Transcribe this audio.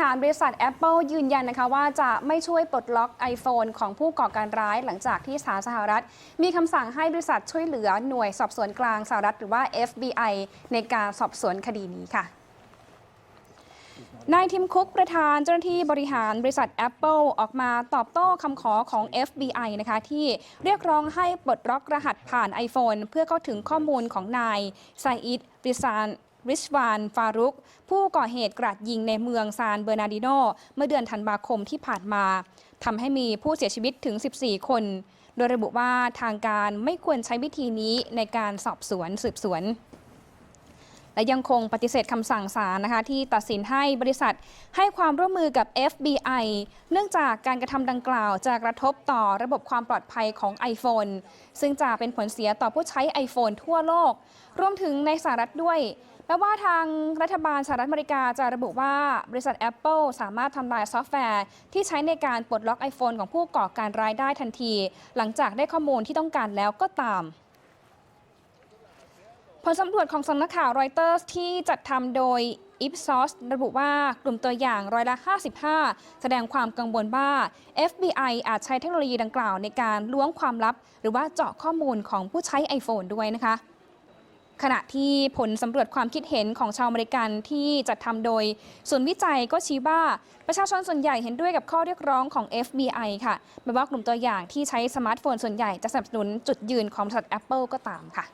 หารบริษัท Apple ยืนยันนะคะว่าจะไม่ช่วยปลดล็อก iPhone ของผู้ก่อการร้ายหลังจากที่ศาลสหรัฐ มีคำสั่งให้บริษัทช่วยเหลือหน่วยสอบสวนกลางสหรัฐหรือว่า FBI ในการสอบสวนคดีนี้ค่ะนายทิมคุกประธานเจ้าหน้าที่บริหารบริษัท Apple ออกมาตอบโต้คำขอของ FBI นะคะที่เรียกร้องให้ปลดล็อกรหัสผ่าน iPhone เพื่อเข้าถึงข้อมูลของนายไซอิดริซาน ริชวานฟารุก ผู้ก่อเหตุกราดยิงในเมืองซานเบอร์นาดิโน เมื่อเดือนธันวาคมที่ผ่านมาทำให้มีผู้เสียชีวิตถึง 14 คน โดยระบุว่าทางการไม่ควรใช้วิธีนี้ในการสอบสวนสืบสวน และยังคงปฏิเสธคำสั่งศาลนะคะ ที่ตัดสินให้บริษัทให้ความร่วมมือกับ FBI เนื่องจากการกระทำดังกล่าวจะกระทบต่อระบบความปลอดภัยของ iPhone ซึ่งจะเป็นผลเสียต่อผู้ใช้ iPhone ทั่วโลก รวมถึงในสหรัฐด้วยแม้ว่าทางรัฐบาลสหรัฐอเมริกาจะระบุว่าบริษัท Apple สามารถทำลายซอฟต์แวร์ ที่ใช้ในการปลดล็อก iPhone ของผู้ก่อการร้ายได้ทันที หลังจากได้ข้อมูลที่ต้องการแล้วก็ตาม ผลสำรวจของสำนักข่าวรอยเตอร์ที่จัดทำโดย Ipsos ระบุว่ากลุ่มตัวอย่างร้อยละ 55 แสดงความกังวลว่า FBI อาจใช้เทคโนโลยีดังกล่าวในการล้วงความลับ หรือว่าเจาะข้อมูลของผู้ใช้ iPhone ด้วยนะคะ ขณะที่ผลสำรวจความคิดเห็นของชาวอเมริกันที่จัดทำโดยศูนย์วิจัยก็ชี้ว่าประชาชนส่วนใหญ่เห็นด้วยกับข้อเรียกร้องของ FBI ค่ะแม้ว่ากลุ่มตัวอย่างที่ใช้สมาร์ทโฟนส่วนใหญ่จะสนับสนุนจุดยืนของบริษัท Apple ก็ตามค่ะ